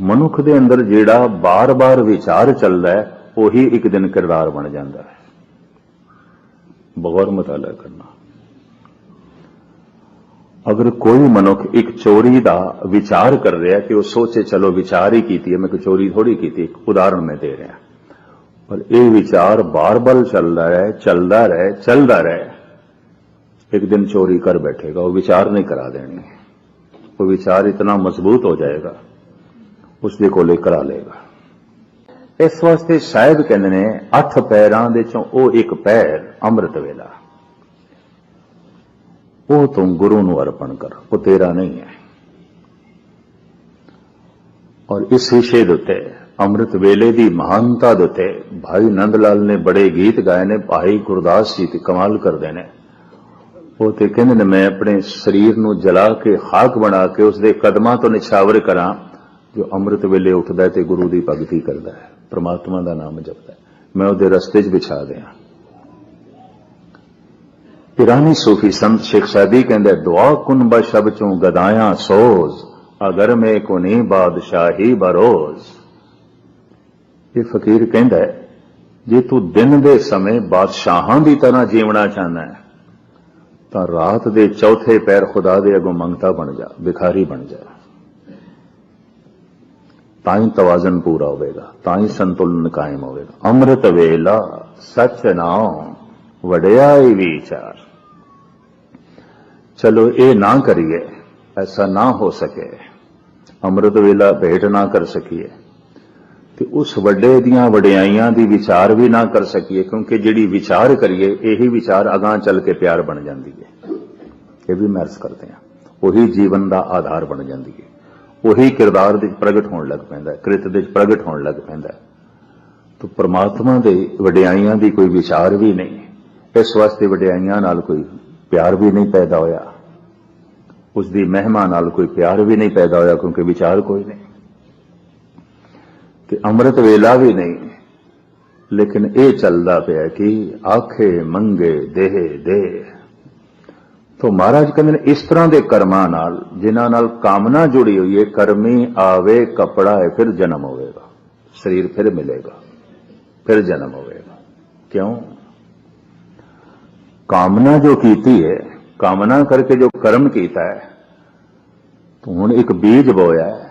ਮਨੁੱਖ ਦੇ ਅੰਦਰ ਜਿਹੜਾ ਬਾਰ-ਬਾਰ ਵਿਚਾਰ ਚੱਲਦਾ ਹੈ, ਉਹੀ ਇੱਕ ਦਿਨ ਕਿਰਦਾਰ ਬਣ ਜਾਂਦਾ ਹੈ। ਬਗੌਰ ਮਤਾਲਾ ਕਰਨਾ। ਅਗਰ ਕੋਈ ਮਨੁੱਖ ਇੱਕ ਚੋਰੀ ਦਾ ਵਿਚਾਰ ਕਰ ਰਿਹਾ ਕਿ ਉਹ ਸੋਚੇ, ਚਲੋ ਵਿਚਾਰ ਹੀ ਕੀਤੀ ਹੈ, ਮੈਂ ਕੋਈ ਚੋਰੀ ਥੋੜੀ ਕੀਤੀ, ਇੱਕ ਉਦਾਹਰਣ ਮੈਂ ਦੇ ਰਿਹਾ ਪਰ ਇਹ ਵਿਚਾਰ ਬਾਰ-ਬਾਰ ਚੱਲਦਾ ਹੈ ਚੱਲਦਾ ਰਹੇ ਚੱਲਦਾ ਰਹੇ। ਇੱਕ ਦਿਨ ਚੋਰੀ ਕਰ ਬੈਠੇਗਾ, ਉਹ ਵਿਚਾਰ ਨਹੀਂ ਕਰਾ ਦੇਣੀ ਉਹ ਵਿਚਾਰ ਇਤਨਾ ਮਜ਼ਬੂਤ ਹੋ ਜਾਏਗਾ ਉਸ ਦੇ ਕੋਲੇ ਕਰਾ ਲਏਗਾ। ਇਸ ਵਾਸਤੇ ਸ਼ਾਇਦ ਕਹਿੰਦੇ ਨੇ, ਅੱਠ ਪੈਰਾਂ ਦੇ ਚੋਂ ਉਹ ਇੱਕ ਪੈਰ ਅੰਮ੍ਰਿਤ ਵੇਲਾ। ਉਹ ਤੂੰ ਗੁਰੂ ਨੂੰ ਅਰਪਣ ਕਰ, ਉਹ ਤੇਰਾ ਨਹੀਂ ਹੈ। ਔਰ ਇਸ ਵਿਸ਼ੇ ਦੇ ਉੱਤੇ, ਅੰਮ੍ਰਿਤ ਵੇਲੇ ਦੀ ਮਹਾਨਤਾ ਦੇ ਉੱਤੇ ਭਾਈ ਨੰਦ ਲਾਲ ਨੇ ਬੜੇ ਗੀਤ ਗਾਏ ਨੇ, ਭਾਈ ਗੁਰਦਾਸ ਜੀ ਤੇ ਕਮਾਲ ਕਰਦੇ ਨੇ। ਉਹ ਤੇ ਕਹਿੰਦੇ ਨੇ, ਮੈਂ ਆਪਣੇ ਸਰੀਰ ਨੂੰ ਜਲਾ ਕੇ, ਖਾਕ ਬਣਾ ਕੇ ਉਸ ਦੇ ਕਦਮਾਂ ਤੋਂ ਨਿਛਾਵਰ ਕਰਾਂ। ਜੋ ਅੰਮ੍ਰਿਤ ਵੇਲੇ ਉੱਠਦਾ ਹੈ ਤੇ ਗੁਰੂ ਦੀ ਭਗਤੀ ਕਰਦਾ ਹੈ, ਪ੍ਰਮਾਤਮਾ ਦਾ ਨਾਮ ਜਪਦਾ ਹੈ। ਮੈਂ ਉਹਦੇ ਰਸਤੇ 'ਚ ਵਿਛਾ ਦਿਆਂ। ਇਰਾਨੀ ਸੂਫੀ ਸੰਤ ਸ਼ੇਖ ਸਾਦੀ ਕਹਿੰਦੇ, ਦੁਆ ਕੁਨ ਬਸ਼ਬ ਚੋਂ ਗਦਾਇਆ ਸੋਜ਼, ਅਗਰ ਮੈਂ ਕੋਨੀ ਬਾਦਸ਼ਾਹੀ ਬਰੋਜ਼। ਇਹ ਫਕੀਰ ਕਹਿੰਦਾ ਜੇ ਤੂੰ ਦਿਨ ਦੇ ਸਮੇਂ ਬਾਦਸ਼ਾਹਾਂ ਦੀ ਤਰ੍ਹਾਂ ਜੀਵਣਾ ਚਾਹੁੰਦਾ ਹੈ, ਤਾਂ ਰਾਤ ਦੇ ਚੌਥੇ ਪੈਰ ਖੁਦਾ ਦੇ ਅੱਗੋਂ ਮੰਗਤਾ ਬਣ ਜਾ, ਭਿਖਾਰੀ ਬਣ ਜਾ। ਤਾਂ ਹੀ ਤਵਾਜ਼ਨ ਪੂਰਾ ਹੋਵੇਗਾ ਤਾਂ ਹੀ ਸੰਤੁਲਨ ਕਾਇਮ ਹੋਵੇਗਾ। ਅੰਮ੍ਰਿਤ ਵੇਲਾ, ਸਚ ਨਾਮ ਵਡਿਆਈ ਵਿਚਾਰ। ਚਲੋ ਇਹ ਨਾ ਕਰੀਏ, ਐਸਾ ਨਾ ਹੋ ਸਕੇ। ਅੰਮ੍ਰਿਤ ਵੇਲਾ ਭੇਟ ਨਾ ਕਰ ਸਕੀਏ। ਤੇ ਉਸ ਵੱਡੇ ਦੀਆਂ ਵਡਿਆਈਆਂ ਦੀ ਵਿਚਾਰ ਵੀ ਨਾ ਕਰ ਸਕੀਏ, ਕਿਉਂਕਿ ਜਿਹੜੀ ਵਿਚਾਰ ਕਰੀਏ, ਇਹੀ ਵਿਚਾਰ ਅਗਾਹ ਚੱਲ ਕੇ ਪਿਆਰ ਬਣ ਜਾਂਦੀ ਹੈ ਇਹ ਵੀ ਮਹਿਰਸ ਕਰਦੇ ਆ ਉਹੀ ਜੀਵਨ ਦਾ ਆਧਾਰ ਬਣ ਜਾਂਦੀ ਹੈ ਉਹੀ ਕਿਰਦਾਰ ਦੇ ਵਿੱਚ ਪ੍ਰਗਟ ਹੋਣ ਲੱਗ ਪੈਂਦਾ ਕ੍ਰਿਤ ਦੇ ਵਿੱਚ ਪ੍ਰਗਟ ਹੋਣ ਲੱਗ ਪੈਂਦਾ ਹੈ। ਤਾਂ ਪ੍ਰਮਾਤਮਾ ਦੇ ਵਡਿਆਈਆਂ ਦੀ ਕੋਈ ਵਿਚਾਰ ਵੀ ਨਹੀਂ, ਇਸ ਵਾਸਤੇ ਵਡਿਆਈਆਂ ਨਾਲ ਕੋਈ ਪਿਆਰ ਵੀ ਨਹੀਂ ਪੈਦਾ ਹੋਇਆ ਉਸ ਦੀ ਮਹਿਮਾ ਨਾਲ ਕੋਈ ਪਿਆਰ ਵੀ ਨਹੀਂ ਪੈਦਾ ਹੋਇਆ, ਕਿਉਂਕਿ ਵਿਚਾਰ ਕੋਈ ਨਹੀਂ। ਤੇ ਅੰਮ੍ਰਿਤ ਵੇਲਾ ਵੀ ਨਹੀਂ, ਲੇਕਿਨ ਇਹ ਚੱਲਦਾ ਪਿਆ ਕਿ ਆਖੇ ਮੰਗੇ ਦੇਹ ਦੇ ਤੋ ਮਹਾਰਾਜ ਕਹਿੰਦੇ ਨੇ, ਇਸ ਤਰ੍ਹਾਂ ਦੇ ਕਰਮਾਂ ਨਾਲ, ਜਿਨ੍ਹਾਂ ਨਾਲ ਕਾਮਨਾ ਜੁੜੀ ਹੋਈ ਹੈ ਕਰਮੀ ਆਵੇ, ਕਪੜਾ ਹੈ ਫਿਰ ਜਨਮ ਹੋਵੇਗਾ। ਸਰੀਰ ਫਿਰ ਮਿਲੇਗਾ, ਫਿਰ ਜਨਮ ਹੋਵੇਗਾ। ਕਿਉਂ? ਕਾਮਨਾ ਜੋ ਕੀਤੀ ਹੈ ਕਾਮਨਾ ਕਰਕੇ ਜੋ ਕਰਮ ਕੀਤਾ ਹੈ ਤੋ ਹੁਣ ਇੱਕ ਬੀਜ ਬੋਇਆ ਹੈ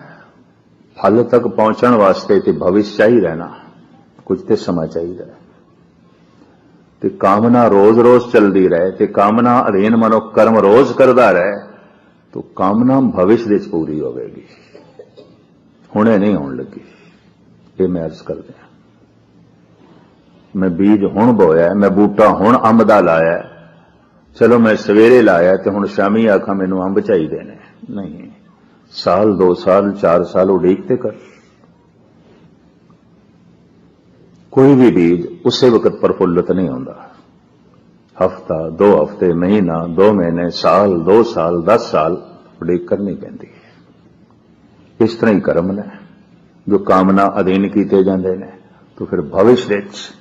ਫਲ ਤੱਕ ਪਹੁੰਚਣ ਵਾਸਤੇ ਤੇ ਭਵਿਸ਼ ਚਾਹੀਦਾ ਨਾ ਕੁਝ ਤੇ ਸਮਾਂ ਚਾਹੀਦਾ ਤੇ ਕਾਮਨਾ ਰੋਜ਼-ਰੋਜ਼ ਚੱਲਦੀ ਰਹੇ ਤੇ ਕਾਮਨਾ ਅਧੀਨ ਮਨੋ ਕਰਮ ਰੋਜ਼ ਕਰਦਾ ਰਹੇ, ਤਾਂ ਕਾਮਨਾ ਭਵਿਸ਼ ਦੇ ਚ ਪੂਰੀ ਹੋਵੇਗੀ। ਹੁਣੇ ਨਹੀਂ ਹੋਣ ਲੱਗੀ। ਇਹ ਮੈਂ ਅਰਜ਼ ਕਰਦੇ ਹਾਂ। ਮੈਂ ਬੀਜ ਹੁਣ ਬੋਇਆ ਮੈਂ ਬੂਟਾ ਹੁਣ ਅੰਬ ਦਾ ਲਾਇਆ ਚਲੋ ਮੈਂ ਸਵੇਰੇ ਲਾਇਆ ਤੇ ਹੁਣ ਸ਼ਾਮੀ ਆਖਾਂ ਮੈਨੂੰ ਅੰਬ ਚਾਹੀਦੇ ਨੇ। ਨਹੀਂ, ਸਾਲ 2 ਸਾਲ 4 ਸਾਲ ਉਡੀਕ ਤੇ ਕਰ। ਕੋਈ ਵੀ ਬੀਜ ਉਸੇ ਵਕਤ ਪ੍ਰਫੁੱਲਤ ਨਹੀਂ ਹੁੰਦਾ। ਹਫਤਾ, ਦੋ ਹਫ਼ਤੇ, ਮਹੀਨਾ, ਦੋ ਮਹੀਨੇ, ਸਾਲ, ਦੋ ਸਾਲ 10 ਸਾਲ ਉਡੀਕ ਕਰਨੀ ਪੈਂਦੀ ਹੈ। ਇਸ ਤਰ੍ਹਾਂ ਹੀ ਕਰਮ ਨੇ, ਜੋ ਕਾਮਨਾ ਅਧੀਨ ਕੀਤੇ ਜਾਂਦੇ ਨੇ, ਤਾਂ ਫਿਰ ਭਵਿਸ਼ ਵਿੱਚ,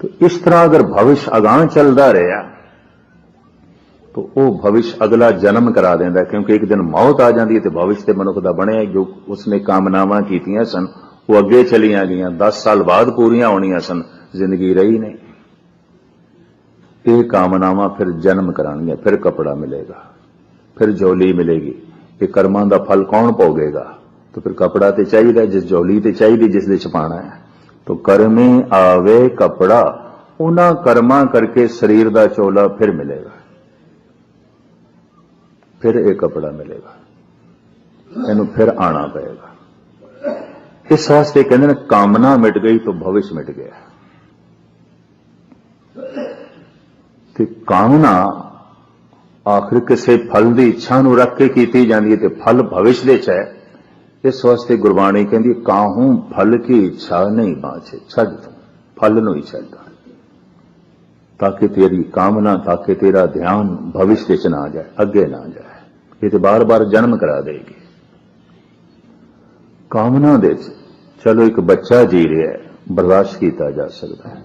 ਤਾਂ ਇਸ ਤਰ੍ਹਾਂ ਅਗਰ ਭਵਿਸ਼ ਅਗਾਹ ਚੱਲਦਾ ਰਿਹਾ, ਤਾਂ ਉਹ ਭਵਿਸ਼ ਅਗਲਾ ਜਨਮ ਕਰਾ ਦਿੰਦਾ ਕਿਉਂਕਿ ਇੱਕ ਦਿਨ ਮੌਤ ਆ ਜਾਂਦੀ ਹੈ ਤੇ ਭਵਿਸ਼ ਤੇ ਮਨੁੱਖ ਦਾ ਬਣਿਆ ਜੋ ਉਸਨੇ ਕਾਮਨਾਵਾਂ ਕੀਤੀਆਂ ਸਨ ਉਹ ਅੱਗੇ ਚਲੀਆਂ ਗਈਆਂ 10 ਸਾਲ ਬਾਅਦ ਪੂਰੀਆਂ ਹੋਣੀਆਂ ਸਨ, ਜ਼ਿੰਦਗੀ ਰਹੀ ਨਹੀਂ। ਇਹ ਕਾਮਨਾਵਾਂ ਫਿਰ ਜਨਮ ਕਰਾਣਗੀਆਂ ਫਿਰ ਕਪੜਾ ਮਿਲੇਗਾ, ਫਿਰ ਜੋਲੀ ਮਿਲੇਗੀ। ਇਹ ਕਰਮਾਂ ਦਾ ਫਲ ਕੌਣ ਭੋਗੇਗਾ ਤਾਂ ਫਿਰ ਕਪੜਾ ਤੇ ਚਾਹੀਦਾ, ਜਿਸ ਜੋਲੀ ਤੇ ਚਾਹੀਦੀ, ਜਿਸ ਦੇ ਛਪਾਣਾ ਹੈ। ਤਾਂ ਕਰਮੇ ਆਵੇ ਕਪੜਾ, ਉਹਨਾਂ ਕਰਮਾਂ ਕਰਕੇ ਸਰੀਰ ਦਾ ਚੋਲਾ ਫਿਰ ਮਿਲੇਗਾ। ਫਿਰ ਇਹ ਕਪੜਾ ਮਿਲੇਗਾ। ਇਹਨੂੰ ਫਿਰ ਆਣਾ ਪਏਗਾ। ਇਸ ਵਾਸਤੇ ਕਹਿੰਦੇ ਨੇ ਕਾਮਨਾ ਮਿਟ ਗਈ ਤਾਂ ਭਵਿਸ਼ ਮਿਟ ਗਿਆ। ਤੇ ਕਾਮਨਾ ਆਖਰ ਕਿਸੇ ਫਲ ਦੀ ਇੱਛਾ ਨੂੰ ਰੱਖ ਕੇ ਕੀਤੀ ਜਾਂਦੀ ਹੈ ਤੇ ਫਲ ਭਵਿਸ਼ ਦੇ ਚ ਹੈ। ਇਸ ਵਾਸਤੇ ਗੁਰਬਾਣੀ ਕਹਿੰਦੀ ਕਾਹੂ ਫਲ ਕੀ ਇੱਛਾ ਨਹੀਂ ਬਾਛੇ ਛੱਡ ਤੂੰ, ਫਲ ਨੂੰ ਹੀ ਛੱਡ। ਤਾਂ ਕਿ ਤੇਰੀ ਕਾਮਨਾ ਤਾਂ ਕਿ ਤੇਰਾ ਧਿਆਨ ਭਵਿਸ਼ ਵਿੱਚ ਨਾ ਜਾਏ, ਅੱਗੇ ਨਾ ਜਾਏ। ਇਹ ਤੇ ਬਾਰ-ਬਾਰ ਜਨਮ ਕਰਾ ਦੇਗੀ। ਕਾਮਨਾ ਦੇ ਚਲੋ ਇੱਕ ਬੱਚਾ ਜੀ ਰਿਹਾ ਹੈ, ਬਰਦਾਸ਼ਤ ਕੀਤਾ ਜਾ ਸਕਦਾ ਹੈ।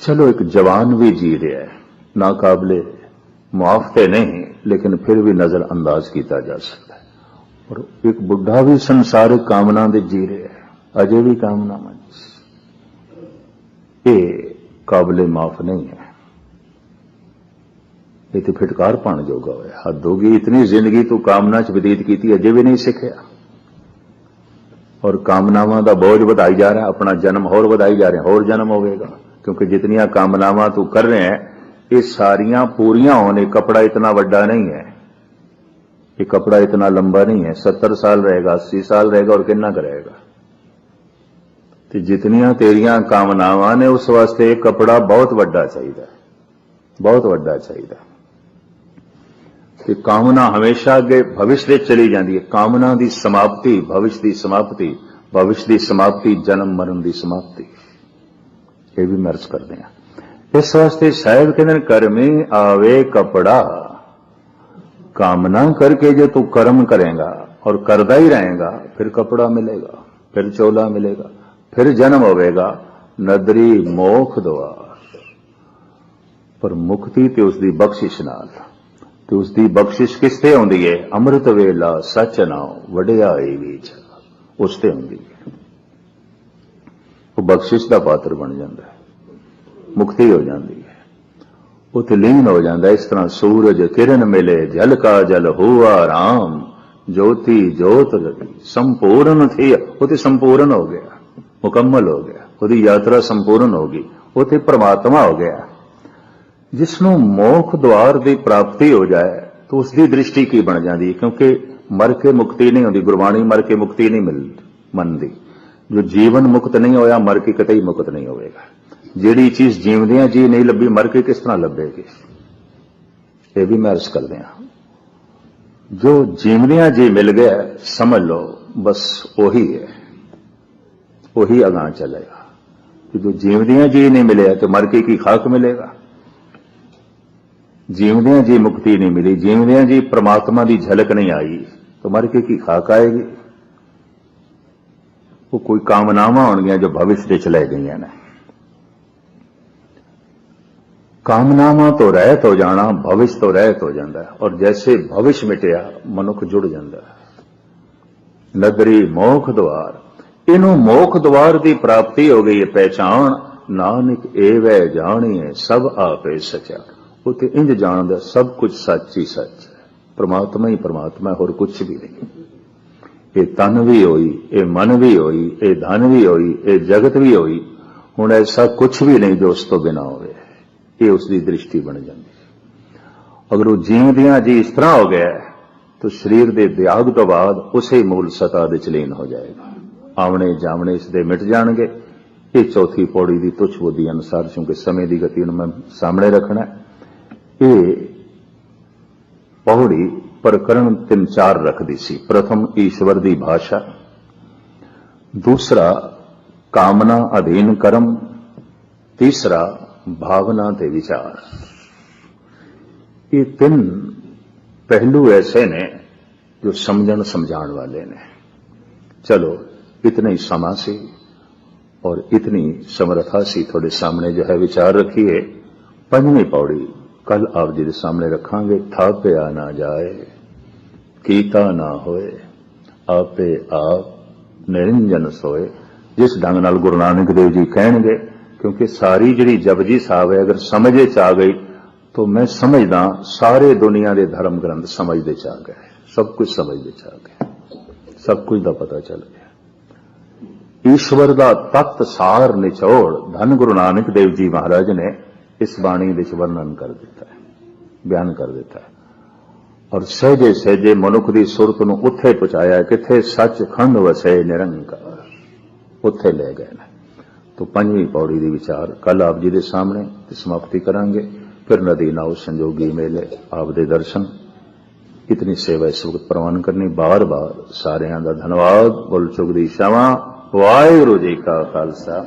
ਚਲੋ ਇੱਕ ਜਵਾਨ ਵੀ ਜੀ ਰਿਹਾ ਹੈ ਨਾ ਕਾਬਲੇ ਮੁਆਫ ਤੇ ਨਹੀਂ, ਲੇਕਿਨ ਫਿਰ ਵੀ ਨਜ਼ਰ ਅੰਦਾਜ਼ ਕੀਤਾ ਜਾ ਸਕਦਾ ਹੈ। ਔਰ ਇੱਕ ਬੁੱਢਾ ਵੀ ਸੰਸਾਰਿਕ ਕਾਮਨਾ ਦੇ ਜੀ ਰਿਹਾ ਹੈ, ਅਜੇ ਵੀ ਕਾਮਨਾ ਮੰਚ ਇਹ ਕਾਬਲੇ ਮਾਫ ਨਹੀਂ ਹੈ। ਇਹ ਤੇ ਫਿਟਕਾਰ ਪਾਣ ਜੋਗਾ ਹੋਇਆ। ਹੱਦ ਹੋ ਗਈ, ਇਤਨੀ ਜ਼ਿੰਦਗੀ ਤੂੰ ਕਾਮਨਾ 'ਚ ਬਤੀਤ ਕੀਤੀ, ਅਜੇ ਵੀ ਨਹੀਂ ਸਿੱਖਿਆ। ਔਰ ਕਾਮਨਾਵਾਂ ਦਾ ਬੋਝ ਵਧਾਈ ਜਾ ਰਿਹਾ, ਆਪਣਾ ਜਨਮ ਹੋਰ ਵਧਾਈ ਜਾ ਰਿਹਾ, ਹੋਰ ਜਨਮ ਹੋਵੇਗਾ। ਕਿਉਂਕਿ ਜਿਤਨੀਆਂ ਕਾਮਨਾਵਾਂ ਤੂੰ ਕਰ ਰਿਹਾ ਹੈ, ਇਹ ਸਾਰੀਆਂ ਪੂਰੀਆਂ ਹੋਣੇ ਕਪੜਾ ਇਤਨਾ ਵੱਡਾ ਨਹੀਂ ਹੈ। ਇਹ ਕਪੜਾ ਇਤਨਾ ਲੰਬਾ ਨਹੀਂ ਹੈ 70 ਸਾਲ ਰਹੇਗਾ 80 ਸਾਲ ਰਹੇਗਾ ਔਰ ਕਿੰਨਾ ਕਰੇਗਾ ਤੇ ਜਿਤਨੀਆਂ ਤੇਰੀਆਂ ਕਾਮਨਾਵਾਂ ਨੇ, ਉਸ ਵਾਸਤੇ ਇਹ ਕਪੜਾ ਬਹੁਤ ਵੱਡਾ ਚਾਹੀਦਾ ਬਹੁਤ ਵੱਡਾ ਚਾਹੀਦਾ ਕਿ ਕਾਮਨਾ ਹਮੇਸ਼ਾ ਅੱਗੇ ਭਵਿਸ਼ ਦੇ ਚਲੀ ਜਾਂਦੀ ਹੈ। ਕਾਮਨਾ ਦੀ ਸਮਾਪਤੀ, ਭਵਿਸ਼ ਦੀ ਸਮਾਪਤੀ, ਭਵਿਸ਼ ਦੀ ਸਮਾਪਤੀ, ਜਨਮ ਮਰਨ ਦੀ ਸਮਾਪਤੀ। ਇਹ ਵੀ ਮਰਜ਼ ਕਰਦੇ ਆ ਇਸ ਵਾਸਤੇ ਸ਼ਾਇਦ ਕਹਿੰਦੇ ਨੇ, ਕਰਮੇ ਆਵੇ ਕਪੜਾ। ਕਾਮਨਾ ਕਰਕੇ ਜੇ ਤੂੰ ਕਰਮ ਕਰੇਗਾ ਔਰ ਕਰਦਾ ਹੀ ਰਹੇਗਾ, ਫਿਰ ਕਪੜਾ ਮਿਲੇਗਾ, ਫਿਰ ਚੋਲਾ ਮਿਲੇਗਾ, ਫਿਰ ਜਨਮ ਹੋਵੇਗਾ। ਨਦਰੀ ਮੋਖ ਦੁਆਰ। ਪਰ ਮੁਕਤੀ ਤੇ ਉਸ ਦੀ ਬਖਸ਼ਿਸ਼ ਨਾਲ। ਤੇ ਉਸ ਦੀ ਬਖਸ਼ਿਸ਼ ਕਿਸ ਤੇ ਆਉਂਦੀ ਹੈ ਅੰਮ੍ਰਿਤ ਵੇਲਾ ਸੱਚ ਨਾਮ ਵਡਿਆਈ ਵਿੱਚ ਉਸ ਤੇ ਹੁੰਦੀ ਹੈ ਉਹ ਬਖਸ਼ਿਸ਼ ਦਾ ਪਾਤਰ ਬਣ ਜਾਂਦਾ ਹੈ ਮੁਕਤੀ ਹੋ ਜਾਂਦੀ ਹੈ ਉਹ ਤੇ ਲੀਨ ਹੋ ਜਾਂਦਾ ਇਸ ਤਰ੍ਹਾਂ ਸੂਰਜ ਕਿਰਨ ਮਿਲੇ, ਜਲ ਕਾ ਜਲ ਹੋਆ ਰਾਮ। ਜੋਤੀ ਜੋਤ ਰਤੀ ਸੰਪੂਰਨ ਥੀ ਉਹ ਤੇ ਸੰਪੂਰਨ ਹੋ ਗਿਆ। ਮੁਕੰਮਲ ਹੋ ਗਿਆ। ਉਹਦੀ ਯਾਤਰਾ ਸੰਪੂਰਨ ਹੋ ਗਈ। ਉਹ ਤੇ ਪ੍ਰਮਾਤਮਾ ਹੋ ਗਿਆ। ਜਿਸ ਨੂੰ ਮੋਖ ਦਵਾਰ ਦੀ ਪ੍ਰਾਪਤੀ ਹੋ ਜਾਏ, ਤਾਂ ਉਸ ਦੀ ਦ੍ਰਿਸ਼ਟੀ ਕੀ ਬਣ ਜਾਂਦੀ ਹੈ? ਕਿਉਂਕਿ ਮਰ ਕੇ ਮੁਕਤੀ ਨਹੀਂ ਹੁੰਦੀ, ਗੁਰਬਾਣੀ ਮਰ ਕੇ ਮੁਕਤੀ ਨਹੀਂ ਮਿਲ ਮੰਨਦੀ। ਜੋ ਜੀਵਨ ਮੁਕਤ ਨਹੀਂ ਹੋਇਆ, ਮਰ ਕੇ ਕਤਈ ਮੁਕਤ ਨਹੀਂ ਹੋਵੇਗਾ। ਜਿਹੜੀ ਚੀਜ਼ ਜੀਵਦਿਆਂ ਜੀ ਨਹੀਂ ਲੱਭੀ, ਮਰ ਕੇ ਕਿਸ ਤਰ੍ਹਾਂ ਲੱਭੇਗੀ? ਇਹ ਵੀ ਮੈਂ ਅਰਜ਼ ਕਰਦੇ ਹਾਂ। ਜੋ ਜੀਵਦਿਆਂ ਜੀ ਮਿਲ ਗਿਆ, ਸਮਝ ਲਓ, ਬਸ ਉਹੀ ਹੈ। ਉਹੀ ਅਗਾਂ ਚੱਲੇਗਾ ਕਿ ਜੋ ਜੀਵਦਿਆਂ ਜੀ ਨਹੀਂ ਮਿਲਿਆ, ਤੇ ਮਰ ਕੇ ਕੀ ਖਾਕ ਮਿਲੇਗਾ? ਜਿਉਂਦਿਆਂ ਜੀ ਮੁਕਤੀ ਨਹੀਂ ਮਿਲੀ, ਜਿਉਂਦਿਆਂ ਜੀ ਪ੍ਰਮਾਤਮਾ ਦੀ ਝਲਕ ਨਹੀਂ ਆਈ, ਤਾਂ ਮਰ ਕੇ ਕੀ ਖਾਕ ਆਏਗੀ? ਉਹ ਕੋਈ ਕਾਮਨਾਵਾਂ ਹੋਣਗੀਆਂ ਜੋ ਭਵਿਸ਼ ਦੇ ਚਲੇ ਗਈਆਂ ਨੇ। ਕਾਮਨਾਵਾਂ ਤੋਂ ਰਹਿਤ ਹੋ ਜਾਣਾ ਭਵਿਸ਼ ਤੋਂ ਰਹਿਤ ਹੋ ਜਾਂਦਾ ਹੈ, ਔਰ ਜੈਸੇ ਭਵਿਸ਼ ਮਿਟਿਆ, ਮਨੁੱਖ ਜੁੜ ਜਾਂਦਾ ਹੈ। ਨਗਰੀ ਮੋਖ ਦਵਾਰ ਇਹਨੂੰ ਮੋਖ ਦਵਾਰ ਦੀ ਪ੍ਰਾਪਤੀ ਹੋ ਗਈ ਹੈ ਪਹਿਚਾਨ ਨਾਨਕ ਏਵੈ ਜਾਣੀਏ ਸਭ ਆਪੇ ਸਚਾ। ਉਹ ਤੇ ਇੰਜ ਜਾਣਦਾ ਸਭ ਕੁਝ ਸੱਚ ਹੀ ਸੱਚ ਹੈ। ਪ੍ਰਮਾਤਮਾ ਹੀ ਪ੍ਰਮਾਤਮਾ ਹੋਰ ਕੁਝ ਵੀ ਨਹੀਂ। ਇਹ ਤਨ ਵੀ ਹੋਈ ਇਹ ਮਨ ਵੀ ਹੋਈ ਇਹ ਧਨ ਵੀ ਹੋਈ ਇਹ ਜਗਤ ਵੀ ਹੋਈ। ਹੁਣ ਐਸਾ ਕੁਝ ਵੀ ਨਹੀਂ ਜੋ ਉਸ ਤੋਂ ਬਿਨਾ ਹੋਵੇ। ਇਹ ਉਸ ਦੀ ਦ੍ਰਿਸ਼ਟੀ ਬਣ ਜਾਂਦੀ ਹੈ। ਅਗਰ ਉਹ ਜੀਵਦਿਆਂ ਜੀ ਇਸ ਤਰ੍ਹਾਂ ਹੋ ਗਿਆ ਤਾਂ ਸਰੀਰ ਦੇ ਦਿਆਗ ਤੋਂ ਬਾਅਦ ਉਸੇ ਮੂਲ ਸਤਾ ਦੇ ਚਲੀਨ ਹੋ ਜਾਏਗਾ। ਆਵਣੇ ਜਾਵਣੇ ਇਸ ਦੇ ਮਿਟ ਜਾਣਗੇ। ਇਹ ਚੌਥੀ ਪੌੜੀ ਦੀ ਤੁਛ ਬੁੱਧੀ ਅਨੁਸਾਰ ਕਿਉਂਕਿ ਸਮੇਂ ਦੀ ਗਤੀ ਨੂੰ ਮੈਂ ਸਾਹਮਣੇ ਰੱਖਣਾ ਹੈ, ए पौड़ी प्रकरण तीन चार रख दी सी प्रथम ईश्वर की भाषा, दूसरा कामना अधीन कर्म, तीसरा भावना के विचार। ये तीन पहलू ऐसे ने जो समझ समझाने वाले ने। चलो, इतनी समा से और इतनी समर्था सी थोड़े सामने जो है विचार रखिए। पंजी पौड़ी ਕੱਲ ਆਪ ਜੀ ਦੇ ਸਾਹਮਣੇ ਰੱਖਾਂਗੇ ਥਾ ਪਿਆ ਨਾ ਜਾਏ, ਕੀਤਾ ਨਾ ਹੋਏ, ਆਪੇ ਆਪ ਨਿਰੰਜਨ ਸੋਏ। ਜਿਸ ਢੰਗ ਨਾਲ ਗੁਰੂ ਨਾਨਕ ਦੇਵ ਜੀ ਕਹਿਣਗੇ, ਕਿਉਂਕਿ ਸਾਰੀ ਜਿਹੜੀ ਜਪਜੀ ਸਾਹਿਬ ਹੈ, ਅਗਰ ਸਮਝੇ ਚ ਆ ਗਈ, ਤਾਂ ਮੈਂ ਸਮਝਦਾ ਸਾਰੇ ਦੁਨੀਆ ਦੇ ਧਰਮ ਗ੍ਰੰਥ ਸਮਝਦੇ ਚ ਆ ਗਏ। ਸਭ ਕੁਝ ਸਮਝਦੇ ਚ ਆ ਗਏ। ਸਭ ਕੁਝ ਦਾ ਪਤਾ ਚੱਲ ਗਿਆ। ਈਸ਼ਵਰ ਦਾ ਤਤ ਸਾਰ ਨਿਚੋੜ, ਧੰਨ ਗੁਰੂ ਨਾਨਕ ਦੇਵ ਜੀ ਮਹਾਰਾਜ ਨੇ ਇਸ ਬਾਣੀ ਵਿੱਚ ਵਰਣਨ ਕਰ ਦਿੱਤਾ ਹੈ ਬਿਆਨ ਕਰ ਦਿੱਤਾ ਹੈ। ਔਰ ਸਹਿਜੇ ਸਹਿਜੇ ਮਨੁੱਖ ਦੀ ਸੁਰਤ ਨੂੰ ਉੱਥੇ ਪਹੁੰਚਾਇਆ ਹੈ, ਕਿੱਥੇ ਸੱਚਖੰਡ ਵਸੇ ਨਿਰੰਕਾਰ। ਉੱਥੇ ਲੈ ਗਏ ਨੇ। ਤੋਂ ਪੰਜਵੀਂ ਪੌੜੀ ਦੀ ਵਿਚਾਰ ਕੱਲ ਆਪ ਜੀ ਦੇ ਸਾਹਮਣੇ ਤੇ ਸਮਾਪਤੀ ਕਰਾਂਗੇ। ਫਿਰ ਨਦੀ ਨਾਉ ਸੰਜੋਗੀ ਮੇਲੇ ਆਪ ਦੇ ਦਰਸ਼ਨ। ਇਤਨੀ ਸੇਵਾ ਇਸ ਵਕਤ ਪ੍ਰਵਾਨ ਕਰਨੀ। ਬਾਰ-ਬਾਰ ਸਾਰਿਆਂ ਦਾ ਧੰਨਵਾਦ। ਬੋਲ ਦੀ ਸ਼ਾਵਾ ਵਾਹਿਗੁਰੂ ਜੀ ਕਾ ਖਾਲਸਾ।